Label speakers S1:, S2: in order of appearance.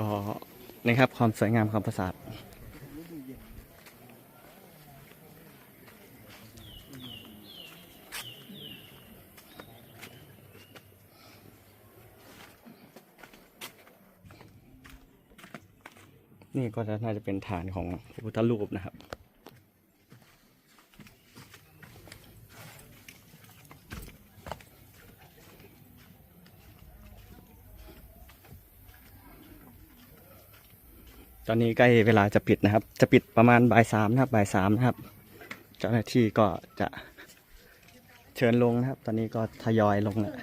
S1: ก็นะครับความสวยงามของปราสาทนี่ก็จะน่าจะเป็นฐานของพระพุทธรูปนะครับ ตอนนี้ใกล้เวลาจะปิดนะครับ จะปิดประมาณบ่ายสามนะครับบ่ายสามนะครับ เจ้าหน้าที่ก็จะเชิญลงนะครับ ตอนนี้ก็ทยอยลงแล้ว